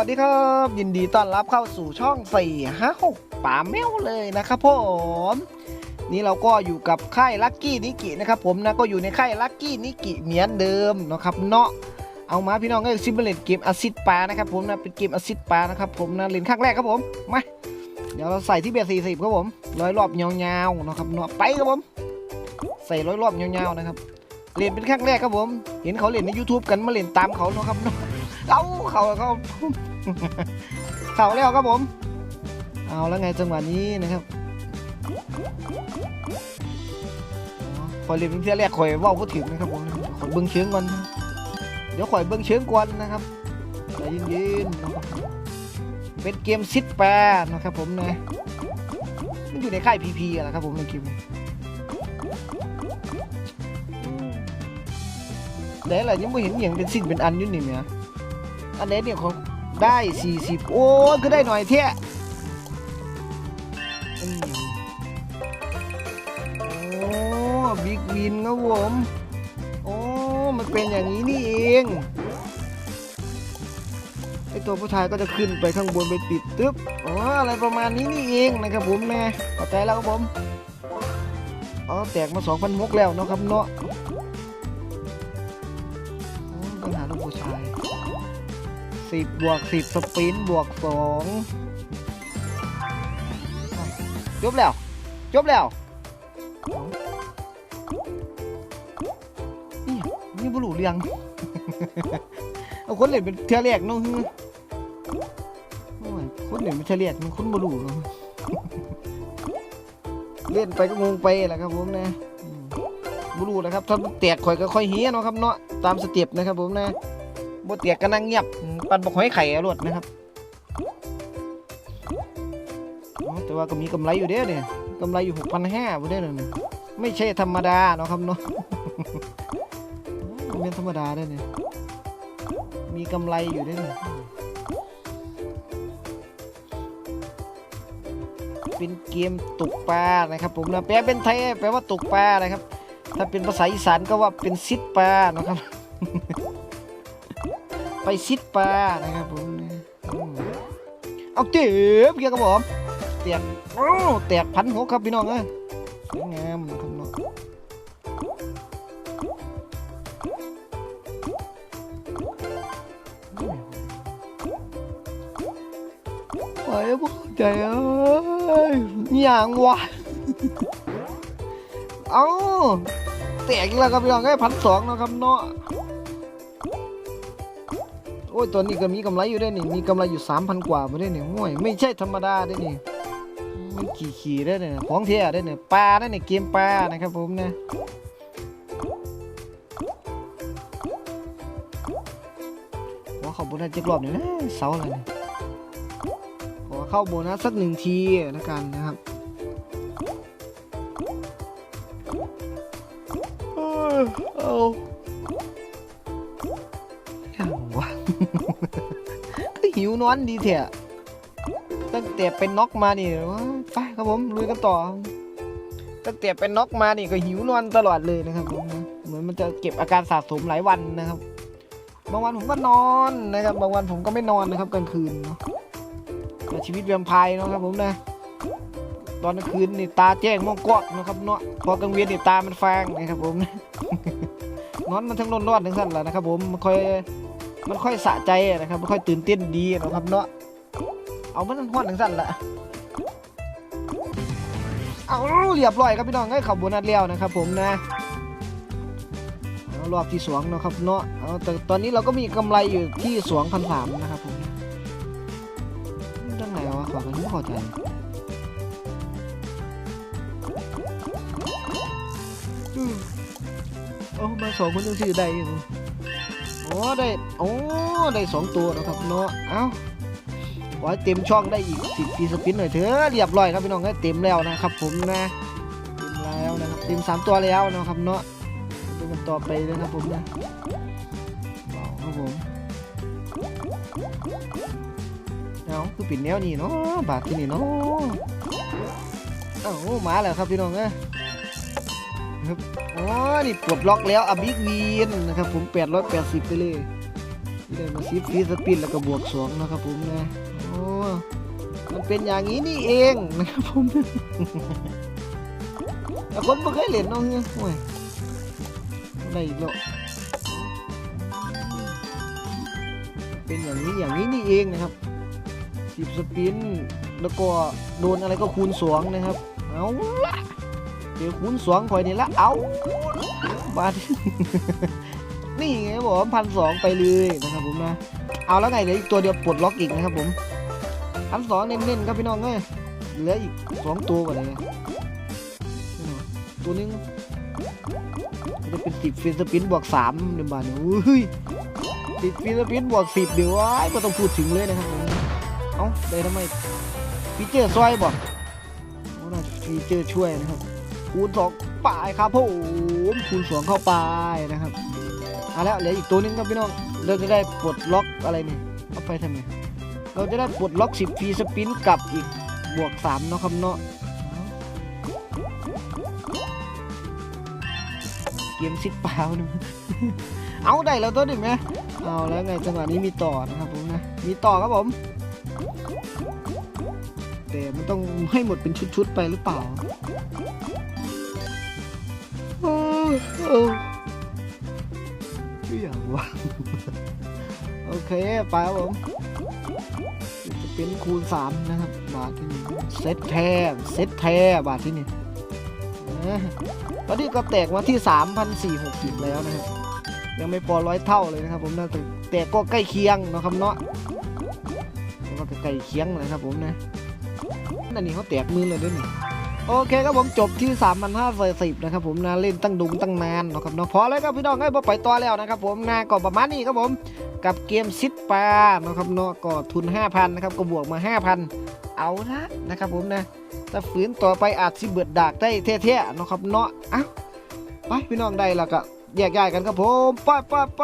วัสดีครับ ยินดีต้อนรับเข้าสู่ช่อง4 5 6ป่าแมวเลยนะครับผมนี่เราก็อยู่กับค่ายลักกี้นิกินะครับผมนะก็อยู่ในค่ายลักกี้นิกิเหมือนเดิมนะครับเนาะเอามาพี่น้องก็ซิมเบลตเกมอซิดปลานะครับผมนะเป็นเกมอซิดปลานะครับผมนะเล่นครั้งแรกครับผมมาเดี๋ยวเราใส่ที่เบียร์สี่สิบครับผมร้อยรอบยาวๆนะครับเนาะไปครับผม ใส่ร้อยรอบยาวๆนะครับเล่นเป็นครั้งแรกครับผม เห็นเขาเล่นใน YouTube กันมาเล่นตามเขาเนาะครับเนาะ เอาเขาเขาเขาแล้วครับผม เอาแล้วไงจังหวะนี้นะครับคอยเรียนเป็นเที่ยแรกคอยว่าพูดถึงนะครับผมคอยเบิ้งเชิงก่อน เดี๋ยวคอยเบิ้งเชิงก่อนนะครับใจเย็นๆเป็นเกมซิดแปรนะครับผมนะมันอยู่ในค่ายพีพีนะครับผมในเกมแต่อะไรยังไม่เห็นอย่างเป็นสิ้นเป็นอันยู่นนี่เมีย อันนี้เนี่ยเขาได้ 40 โอ้ก็ได้หน่อยเท่โอ้บิ๊กวินครับผมโอ้มันเป็นอย่างนี้นี่เองไอตัวผู้ชายก็จะขึ้นไปข้างบนไปปิดตึ๊บอ๋ออะไรประมาณนี้นี่เองนะครับผมแม่เข้าใจแล้วครับผมอ๋อแตกมา2,006แล้วเนาะครับเนาะอ๋อต้องหาลูกผู้ชาย สิบบวกสิบสปรินต์บวกสองจบแล้ว จบแล้วนี่นี่บุรุเรียง เอาคนเล่นเป็นเทยแรกนาะฮึโอ้ยคนเล่นเป็นเทยแรกมันคนบุรุษเนาะเล่นไปก็งงไปแหละครับผมนะบุรุนะครับ ถ้าแตกข่อยก็ค่อยเฮียเนาะครับเนาะ ตามสเต็ปนะครับผมนะ บเตียกก็นั่งเงียบ ปันบอกหอยไข่อรวดนะครับแต่ว่าก็มีกำไรอยู่เด้อเนี่ยกำไรอยู่หกพันห้าบ่ได้อเนี่ยไม่ใช่ธรรมดาเนาะครับเนาะไม่เป็นธรรมดาได้อเนี่ยมีกำไรอยู่เด้อเนี่ยเป็นเกมตกปลานะครับ ผมนะแปลเป็นไทยแปลว่าตกปลานะครับ ถ้าเป็นภาษาอีสานก็ว่าเป็นซิดปลานะครับ ไปซิดปลานะครับผมนะอืมเอาเจ็บเกี่ยวกับผมแตกโอ้แตกพันหัวครับพี่น้องเอ้ยสวยงามนะครับเนาะไปบ่ใจเอ้ยอย่างวะเอาแตกอีกแล้วครับพี่น้องเอ้ยพันสองนะครับเนาะ อ้ยตัวนี้ก็มีกำไรอยู่ได้นี่มีกำไรอยู่สามพันกว่าไปได้นี่โอ้ยไม่ใช่ธรรมดาได้นี่มันขี่ขี่ได้เนี่ยของเทียได้เนี่ยปลาได้เนี่ยเกมปลานะครับผมนะขอเข้าโบนัสจักรอบหน่อยนะเสาอะไรเนี่ยขอเข้าโบนัสสักหนึ่งทีนะกันนะครับเออเอา นอนดีเถอะตั้งแต่เป็นน็อกมานี่ว้าไปครับผมลุยกันต่อ ตั้งแต่เป็นน็อกมานี่ก็หิวนอนตลอดเลยนะครับผมเหมือนมันจะเก็บอาการสะสมหลายวันนะครับบางวันผมก็นอนนะครับ บางวันผมก็ไม่นอนนะครับกลางคืนเนาะแต่ชีวิตแวมไพร์เนาะครับผมนะ ตอนกลางคืนนี่ตาแจ้งมองกอกนะครับเนาะพอกลางเวียนนี่ตามันฟางนะครับผมนะนอนมันทั้งนอนนอนทั้งสั้นแหละนะครับผมมันค่อย มันค่อยสะใจนะครับมันค่อยตื่นเต้นดีนะครับเนาะเอามันห้อนทั้งสั้นละเอาเรียบร้อยครับพี่น้องให้ขับบนนัดเลี้ยวนะครับ ผมนะรอบที่สองนะครับเนาะเอาแต่ตอนนี้เราก็มีกำไรอยู่ที่สองพันสามนะครับผมด้านไหนวะขอกันไม่เข้าใจอืมเอามาสองคนยังซื้อได้ อยู่โอ้ได้โอ้ได้สองตัวนะครับเนาะเอ้าขอให้เต็มช่องได้อีกสิบทีสปินหน่อยเถอะเรียบร้อยครับพี่น้องก็เต็มแล้วนะครับ ผมนะเต็มแล้วนะครับเต็มสามตัวแล้วนะครับเนาะดูกันต่อไปนะครับผมนะว้าวครับผมเอาคือปิดแนวนี้เนาะบาทที่นี่เนาะเอ้ามาแล้วครับพี่น้องเอ้ย อ๋อ นี่ปลดล็อกแล้วอบิกวีนนะครับผม880ไปเลยที่ได้มาซิปฟีสปินแล้วก็บวกสองนะครับผมนะโอ้มันเป็นอย่างนี้นี่เองนะครับผมแต่คนไม่เคยเล่นน้องเงี้ยโอ้ยได้อีกแล้วเป็นอย่างนี้อย่างนี้นี่เองนะครับสิบสปินแล้วก็โดนอะไรก็คูณสองนะครับ เอาละ เดี๋ยวคูณสองคอยนี่ละเอาบาทนี่ไงบอกพันสองไปเลยนะครับผมนะเอาแล้วไงเหลืออีกตัวเดียวปลดล็อกอีกนะครับผมพันสองเน้นๆครับพี่น้องเอ้ยเหลืออีกสองตัวก่อนเลยตัวหนึงจะเป็นสิบฟินสปินบวกสามเดือนบาทเนี่ยอุ้ยสิบฟินสปินบวกสิบเดี๋ยวไอ้ไม่ต้องพูดถึงเลยนะครับผมเอ้าได้ทำไมฟีเจอร์ซอยบอกน่าจะฟีเจอร์ช่วยนะครับ คูณสองไปครับผมคูณสองเข้าไปนะครับเอาแล้วเหลืออีกตัวนึงครับพี่น้องเราจะได้ปลดล็อกอะไรนี่เอาไปทำไงเราจะได้ปลดล็อก 10ฟรีสปินกับอีกบวก3เนาะครับเนาะเกมซิดเปล่านะเอาได้แล้วตัวหนึ่งไหมเอาแล้วไงจังหวะนี้มีต่อนะครับผมนะมีต่อครับผมแต่มันต้องให้หมดเป็นชุดๆไปหรือเปล่า โอ้โอ้เรื่องวะโอเค ไปครับผม จะเป็นคูณ 3 นะครับ บาทที่นี่เซตแท้เซตแท้บาทที่นี่ตอนนี้ก็แตกมาที่ 3,460 แล้วนะครับ ยังไม่พอร้อยเท่าเลยนะครับผมนะแต่แต่ก็ใกล้เคียงนะครับเนาะแล้วก็ใกล้เคียงเลยครับผมนะนั่นนี่เขาแตกมือเลยด้วยนี่ โอเคครับผมจบที่3,540นะครับผมนะเล่นตั้งดุงตั้งนานนะครับเนาะพอแล้วครับพี่น้องให้พอปต่อยตัวแล้วนะครับผมนะก็ประมาณนี้ครับผมกับเกมซิดปลานะครับเนาะก็ทุน 5,000นะครับก็บวกมา 5,000 เอาละนะครับผมนะถ้าฝืนต่อไปอาจสิเบิดดากได้เท่ๆนะครับเนาะเอ้าไปพี่น้องได้แล้วก็แยกย้ายกันครับผมไปไปไป